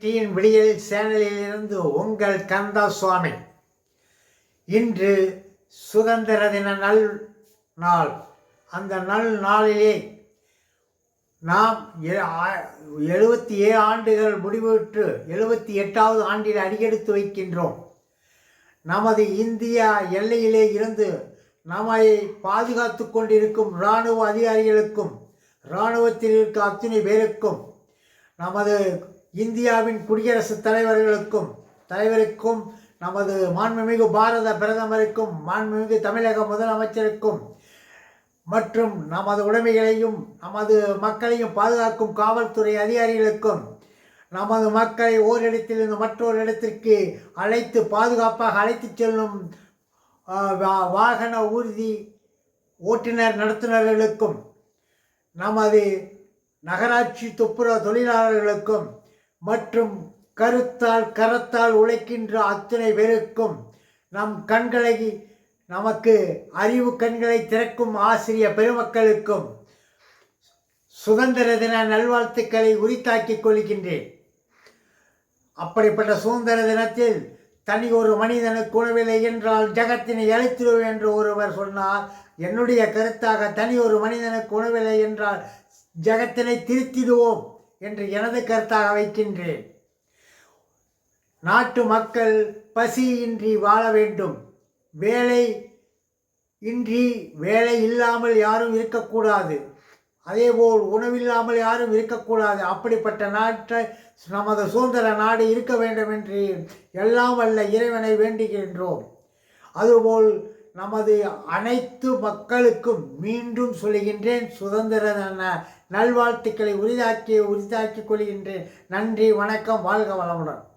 Dean விடியல் சேனலிலிருந்து உங்கள் கந்தா சுவாமி இன்று சுதந்திர தின நல் நாள். அந்த நல் நாளிலே நாம் எ- எழுபத்தி ஏழு ஆண்டுகள் முடிவுற்று எழுபத்தி எட்டாவது ஆண்டில் அடியெடுத்து வைக்கின்றோம். நமது இந்தியா எல்லையிலே இருந்து நம்மை பாதுகாத்து கொண்டிருக்கும் இராணுவ அதிகாரிகளுக்கும் இராணுவத்தில் இருக்க அத்தனை பேருக்கும் நமது இந்தியாவின் குடியரசுத் தலைவர்களுக்கும் தலைவருக்கும் நமது மாண்புமிகு பாரத பிரதமருக்கும் மாண்புமிகு தமிழக முதலமைச்சருக்கும் மற்றும் நமது உடைமைகளையும் நமது மக்களையும் பாதுகாக்கும் காவல்துறை அதிகாரிகளுக்கும் நமது மக்களை ஓரிடத்திலிருந்து மற்றொரு இடத்திற்கு அழைத்து பாதுகாப்பாக அழைத்துச் செல்லும் வா- வாகன ஊர்தி ஓட்டுநர் நடத்துனர்களுக்கும் நமது நகராட்சி துப்புரவு தொழிலாளர்களுக்கும் மற்றும் கருத்தால் கரத்தால் உழைக்கின்ற அத்தனை பேருக்கும் நம் கண்களை நமக்கு அறிவு கண்களை திறக்கும் ஆசிரிய பெருமக்களுக்கும் சுதந்திர தின நல்வாழ்த்துக்களை உரித்தாக்கிக் கொள்கின்றேன். அப்படிப்பட்ட சுதந்திர தினத்தில் தனி ஒரு மனிதனுக்கு உணவில்லை என்றால் ஜகத்தினை அழைத்திடுவோம் என்று ஒருவர் சொன்னார் என்னுடைய கருத்தாக தனி ஒரு மனிதனுக்கு உணவில்லை என்றால் ஜகத்தினை திருத்திடுவோம். என்று எனது கருத்தாக வைக்கின்றேன். நாட்டு மக்கள் பசியின்றி வாழ வேண்டும். வேலை இன்றி வேலை இல்லாமல் யாரும் இருக்கக்கூடாது. அதேபோல் உணவில்லாமல் யாரும் இருக்கக்கூடாது. அப்படிப்பட்ட நாட்டை நமது சுதந்திர நாடு இருக்க வேண்டும் என்று எல்லாம் வல்ல இறைவனை வேண்டுகின்றோம். அதுபோல் நமது அனைத்து மக்களுக்கும் மீண்டும் சொல்லுகின்றேன் சுதந்திர நல்வாழ்த்துக்களை உரிதாக்கி உரிதாக்கிக் கொள்கின்றேன். நன்றி வணக்கம் வாழ்க வளமுடன்.